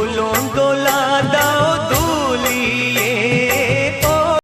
উলঙ্গ